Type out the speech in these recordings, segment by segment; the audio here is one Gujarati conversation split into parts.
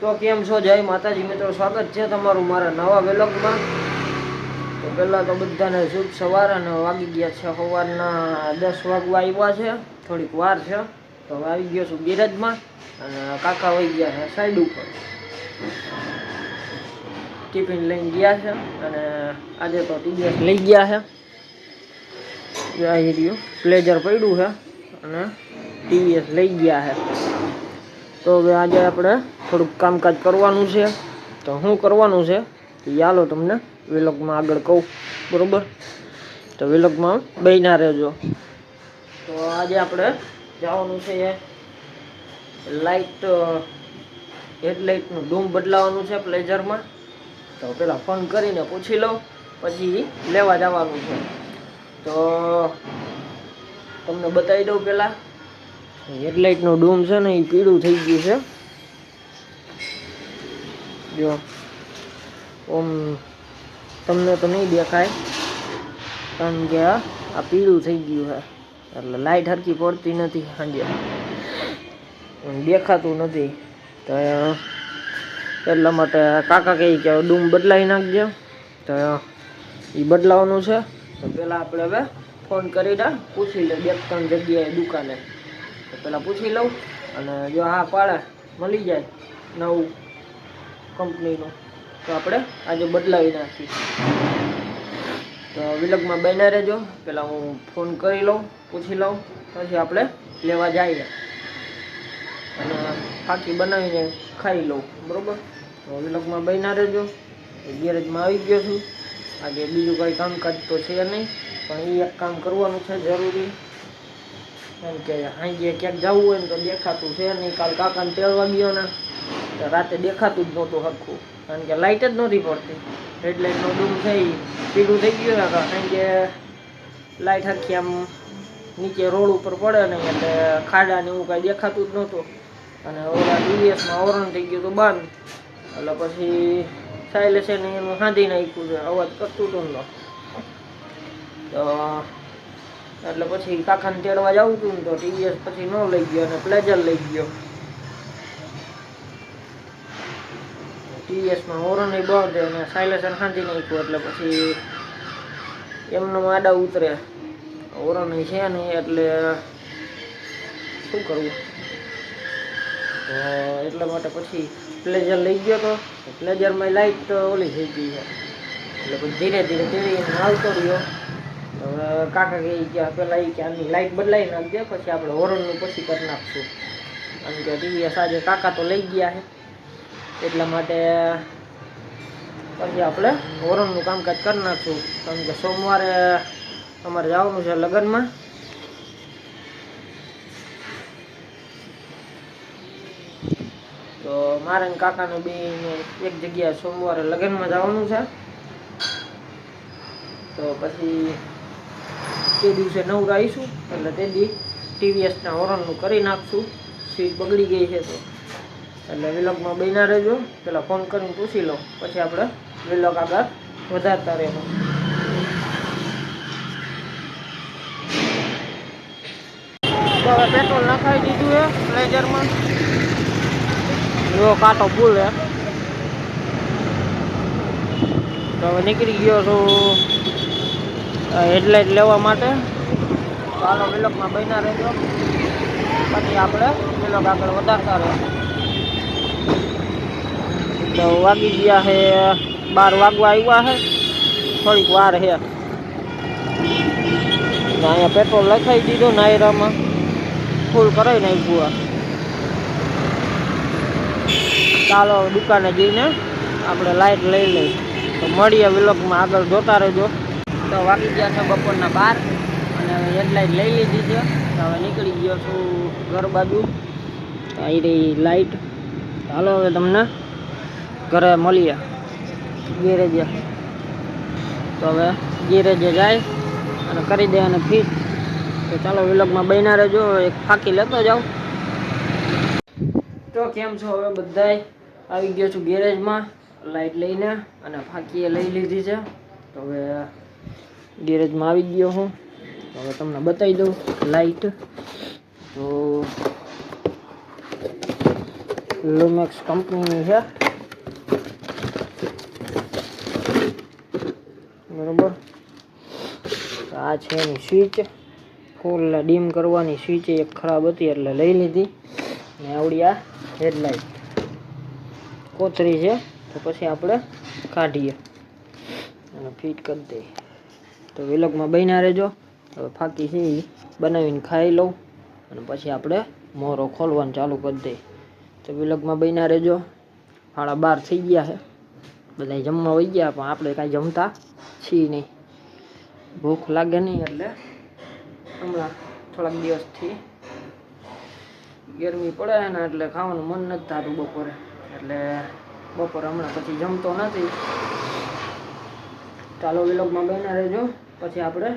તો કેમ છો? જય માતાજી. મિત્રો, સ્વાગત છે તમારું મારા નવા વેલોગમાં. તો પહેલાં તો બધાને શુભ સવાર અને વાગી ગયા છે સવારના દસ વાગવા આવ્યા છે. થોડીક વાર છે. તો હવે આવી ગયો છું ગેરેજમાં અને કાકા વહી ગયા છે સાઈડ ઉપર. ટિફિન લઈને ગયા છે અને આજે તો ટીડીએસ લઈ ગયા છે. આવી રહ્યું પ્લેજર પડ્યું છે અને ટીવીએસ લઈ ગયા છે. તો હવે આજે આપણે થોડુંક કામકાજ કરવાનું છે. તો શું કરવાનું છે? એ ચાલો તમને વિલોગમાં આગળ કહું. બરાબર? તો વિલોગમાં બેના રહેજો. તો આજે આપણે જવાનું છે લાઇટ હેડલાઇટનું ડૂમ બદલાવાનું છે પ્લેઝરમાં. તો પહેલાં ફોન કરીને પૂછી લઉં, પછી લેવા જવાનું છે. તો તમને બતાવી દઉં પહેલાં હેડલાઇટનું ડૂમ છે ને, એ પીળું થઈ ગયું છે. જો, ઓમ, તમને તો નહીં દેખાય કારણ કે આ પીળું થઈ ગયું છે. એટલે લાઇટ હરકી પડતી નથી સાંજે દેખાતું નથી. તો એટલા માટે કાકા કહે કે ડૂમ બદલાવી નાખજો. તો, એ બદલાવાનું છે. તો પહેલાં આપણે હવે ફોન કરીને પૂછી લે બે ત્રણ જગ્યાએ દુકાને. તો પહેલાં પૂછી લઉં અને જો હા પાડે મળી જાય નવું કંપનીનું, તો આપણે આજે બદલાવી નાખીશું. તો વિલગમાં બને રહેજો. પહેલાં હું ફોન કરી લઉં, પૂછી લઉં, પછી આપણે લેવા જઈએ. અને ફાકી બનાવીને ખાઈ લઉં, બરાબર? તો વિલગમાં બન્યા રહેજો. ગેરેજમાં આવી ગયો છું. આજે બીજું કંઈ કામકાજ તો છે નહીં, પણ એ એક કામ કરવાનું છે જરૂરી. કેમ કે સાંજે ક્યાંક જવું હોય ને તો દેખાતું છે નહીં. કાલ કાકાને તેડવા ગયો ને તો રાતે દેખાતું જ નહોતું હરખું. કારણ કે લાઇટ જ નહોતી પડતી. રેડ લાઇટનો ડૂમ થઈ પીળું થઈ ગયું ને તો સાંજે લાઇટ હરખી આમ નીચે રોડ ઉપર પડે નહીં એટલે ખાડા ને એવું કાંઈ દેખાતું જ નહોતું. અને ઓલા ડીવીએસમાં ઓરણ થઈ ગયું હતું બંધ. એટલે પછી સાયલે છે ને એનું હાંધી નાખ્યું છે. અવાજ કરતું હતું તો એટલે પછી કાકાને તેડવા જવું હતું ને તો ટીવીએસ પછી ન લઈ ગયો અને પ્લેઝર લઈ ગયો. ટીવીએસમાં હોરન બંધ અને સાયલેશન ખાંધી નાખ્યું એટલે પછી એમનો આડા ઉતરે. હોરન છે નહીં એટલે શું કરવું? તો એટલા માટે પછી પ્લેઝર લઈ ગયો તો પ્લેઝરમાં લાઇટ ઓલી થઈ ગઈ છે. એટલે પછી ધીરે ધીરે ધીરે આવતો રહ્યો. કાકા કે કે પેલા એ કે આની લાઈટ બદલાઈ નાખજે, પછી આપણે હોરનનું પછી કરી નાખશું. કારણ કે ટીવીએસ આજે કાકા તો લઈ ગયા છે. એટલા માટે પછી આપણે હોરનનું કામકાજ કરી નાખશું. કારણ કે સોમવારે અમારે જવાનું છે લગ્નમાં. તો મારે કાકાને બેને એક જગ્યાએ સોમવારે લગ્નમાં જવાનું છે. તો પછી તે દિવસે નવરા આવીશું એટલે તે દી ટીવીએસના હોરનનું કરી નાખશું. સીટ બગડી ગઈ છે તો. એટલે વિલોગમાં બન્યા રહેજો. પેલા ફોન કરીને પૂછી લો. પછી આપણે વિલોગ આગળ વધારતા રહેવું તો હવે પેટ્રોલ નખાવી દીધું છે પ્લેઝરમાં જો કાંટો ભૂલ હે તો હવે નીકળી ગયો છું. હેડલાઇટ લેવા માટે. ચાલો વિલોકમાં બન્યા રહેજો. પછી આપણે વિલોક આગળ વધારતા રહે તો વાગી ગયા છે બાર વાગવા આવ્યા છે થોડીક વાર છે અહીંયા પેટ્રોલ લખાઈ દીધું નાયરામાં. ફૂલ કરાવી નાખ્યું ચાલો દુકાને જઈને આપણે લાઈટ લઈ લઈ. તો મળીએ વિલોકમાં આગળ જોતા રહેજો. તો વાગી ગયા છે બપોરના બાર. અને હેડલાઇટ લઈ લીધી છે. તો હવે નીકળી ગયો છું ઘર બાજુ. આવી રહી લાઈટ ચાલો હવે તમને ઘરે મળીએ. ગેરેજે તો હવે ગેરેજે જાય અને કરી દે અને ફીટ તો ચાલો વિલોગમાં બન્યા રહેજો. એક ફાંકી લેતો જાઉં. તો કેમ છો હવે બધાય? આવી ગયો છું ગેરેજમાં લાઈટ લઈને અને ફાંકીએ લઈ લીધી છે. તો હવે ગેરેજમાં આવી ગયો હું. હવે તમને બતાવી દઉં લાઈટ. તો લુમેક્સ કંપનીની છે. બરોબર? આ છે એની સ્વિચ ફૂલ ડીમ કરવાની સ્વિચ એક ખરાબ હતી એટલે લઈ લીધી. ને આવડી આ હેડલાઇટ કોતરી છે. તો પછી આપણે કાઢીએ. અને ફિટ કરી દઈએ. તો વિલોગમાં બન્યા રહેજો. હવે ફાકી છે બનાવીને ખાઈ લઉં. અને પછી આપણે મોરો ખોલવાનું ચાલુ કરી દઈએ. તો વિલોગમાં બન્યા રહેજો. સાડા બાર થઈ ગયા છે. બધા જમવા વહી ગયા, પણ આપણે કાંઈ જમતા છીએ નહીં. ભૂખ લાગે નહીં એટલે હમણાં થોડાક દિવસથી ગરમી પડે ને એટલે ખાવાનું મન નથી થતું બપોરે. એટલે બપોરે હમણાં પછી જમતો નથી. ચાલો વિલોગમાં બના રહેજો પછી આપણે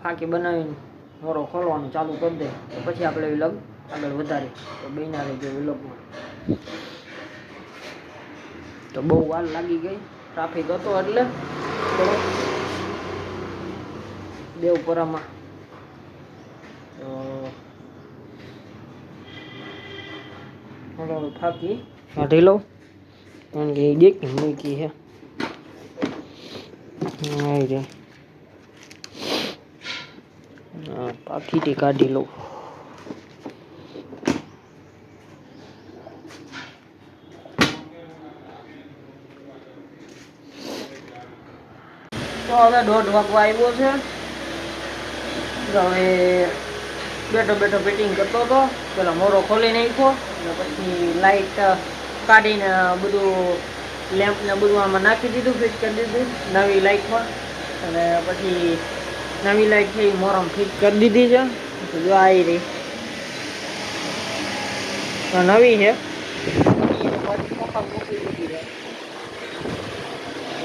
ફાંકી બનાવીને મોરો ખોલવાનું ચાલુ કરી દે. તો પછી આપણે વિલોગ આગળ વધારી તો બન્યા રહેજો વિલોગમાં તો બહુ વાર લાગી ગઈ. ટ્રાફિક હતો એટલે થોડો દેવપુરામાં. તો હવે ફાકી કાઢી લઉં. કારણ કે એ દેખી મૂકી છે. આવી હા, કાઢી લઉં. તો હવે દોઢ વાગવા આવ્યો છે. હવે બેઠો બેઠો ફિટિંગ કરતો હતો. પેલા મોરો ખોલી નાખ્યો. પછી લાઈટ કાઢીને બધું લેમ્પ ને બધું આમાં નાખી દીધું ફિટ કરી દીધું. નવી લાઈટમાં અને પછી નવી લાઈટ થઈ મોરમ ફિટ કરી દીધી છે. જો આવી રહી. તો નવી છે.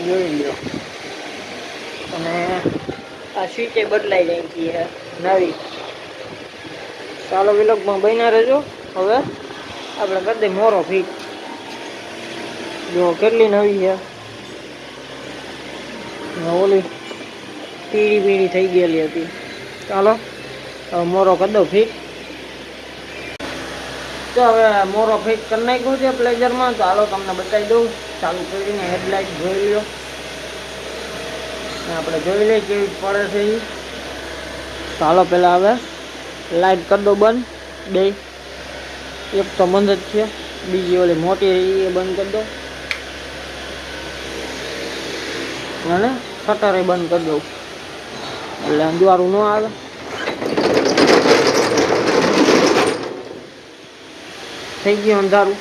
જોઈ લો અને આ સ્વિચે બદલાઈ જાય છે નવી. ચાલો વિલોગમાં બન્યા રહેજો. હવે આપણે કરી દઈએ મોરો ફીટ જો, કેટલી નવી છે? ઓલી પીળી પીળી થઈ ગયેલી હતી. ચાલો, હવે મોરો કરી દઉં ફિટ તો હવે મોરો ફિટ કરી નાખ્યો છે પ્લેઝરમાં ચાલો તમને બતાવી દઉં. ચાલુ કરીને હેડલાઇટ જોઈ લો આપણે જોઈ લઈએ કેવી પડે છે એ ચાલો હાલો પહેલાં હવે લાઈટ કરી દો બંધ. બે. એક તો બંધ જ છે. બીજી ઓલી મોટી એ બંધ કરી દો અને શટરે બંધ કરી દઉં. એટલે અંજવાળું ન આવે. થઈ ગયું અંધારું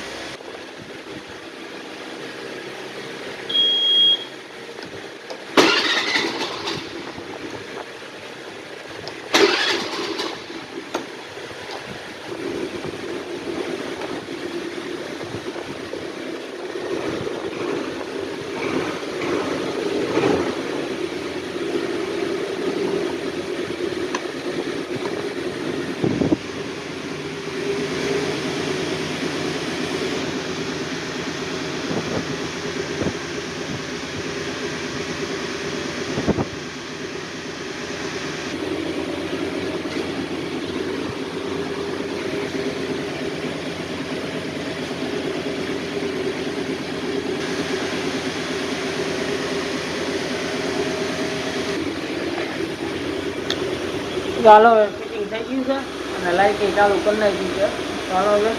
ચાલો હવે ફિટિંગ થઈ છે. અને લાઇટિંગ ચાલુ કરી નાખી છે. ચાલો હવે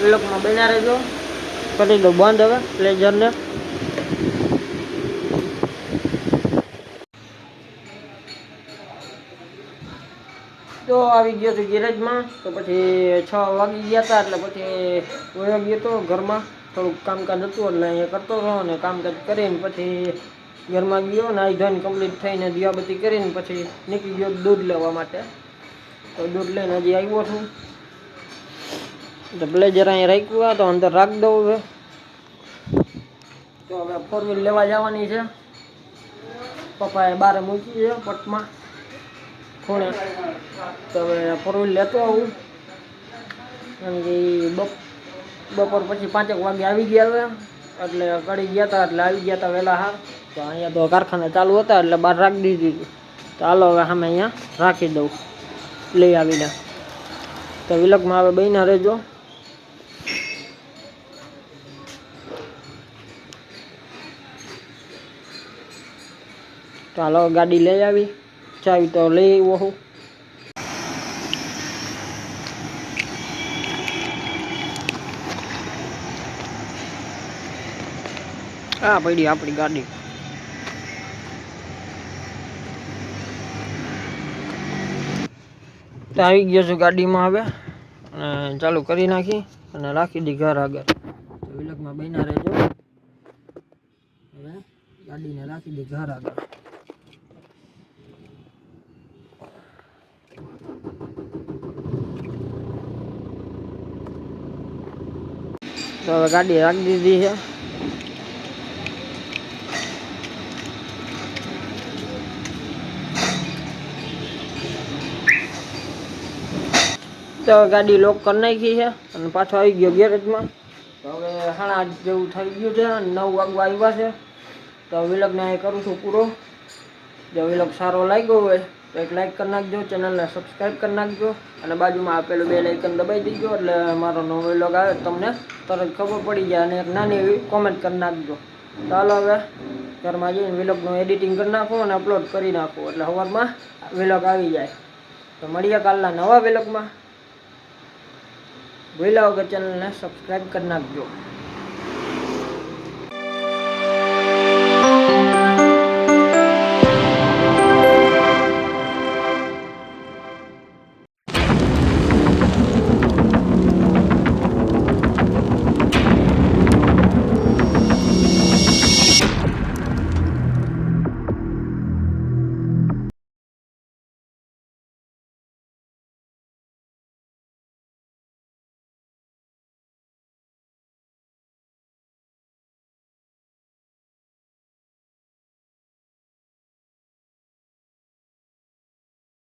વિલોકમાં બના રહેજો. કરી દો બંધ હવે પ્લેઝરને તો આવી ગયો હતો ગેરેજમાં. તો પછી છ વાગી ગયા હતા એટલે પછી વયો ગયો હતો ઘરમાં. થોડુંક કામકાજ હતું એટલે અહીંયા કરતો હતો અને કામકાજ કરીને પછી ઘરમાં ગયો નાહી ધોઈને કમ્પ્લીટ થઈને દિયાબત્તી કરીને પછી નીકળી ગયો દૂધ લેવા માટે. તો દૂધ લઈને હજી આવ્યો છું. તો બ્લેઝર અહીંયા રાખ્યું તો અંદર રાખ દઉં હવે. તો હવે ફોર વ્હીલ લેવા જવાની છે. પપ્પાએ બારે મૂકી છે પટમાં. ખૂણે. તો હવે ફોર વ્હીલ લેતો આવું. કેમ કે બપ, બપોર પછી પાંચેક વાગે આવી ગયા હવે. એટલે કડી ગયા હતા એટલે આવી ગયા હતા વહેલા હા તો અહીંયા તો કારખાના ચાલુ હતા, એટલે બહાર રાખી દીધી ચાલો હવે અમે અહીંયા રાખી દઉં. લઈ આવીને. તો વિલકમાં હવે બહીને રહેજો. ચાલો ગાડી લઈ આવી. ચાવી તો લઈ આવ્યો હું. આ પડી આપણી ગાડી. તો આવી ગયો છું ગાડીમાં હવે, અને ચાલુ કરી નાખી અને રાખી દી ઘર આગળ. તો વિલકમાં બન્યા રહેજો. હવે ગાડીને રાખી દી ઘર આગળ. તો હવે ગાડી રાખી દીધી છે. તો ગાડી લોક કરી નાખી છે અને પાછો આવી ગયો ગેરેજમાં તો હવે હાણા જેવું થઈ ગયું છે નવ વાગવા આવ્યા છે. તો વિલગને અહીં કરું છું પૂરો. જો વિલગ સારો લાગ્યો હોય તો એક લાઇક કરી નાખજો ચેનલને સબસ્ક્રાઈબ કરી નાખજો અને બાજુમાં આપેલું બે લાઇકન દબાઈ દીજો એટલે મારો નવો વિલોગ આવે તમને તરત ખબર પડી જાય અને એક નાની એવી કોમેન્ટ કરી નાખજો. ચાલો હવે ઘરમાં જઈને વિલોગનું એડિટિંગ કરી નાખો અને અપલોડ કરી નાખો એટલે સવારમાં વિલોગ આવી જાય. તો મળીએ કાલના નવા વિલોગમાં ભૂલ્યા વગર ચેનલને સબસ્ક્રાઈબ કરી નાખજો.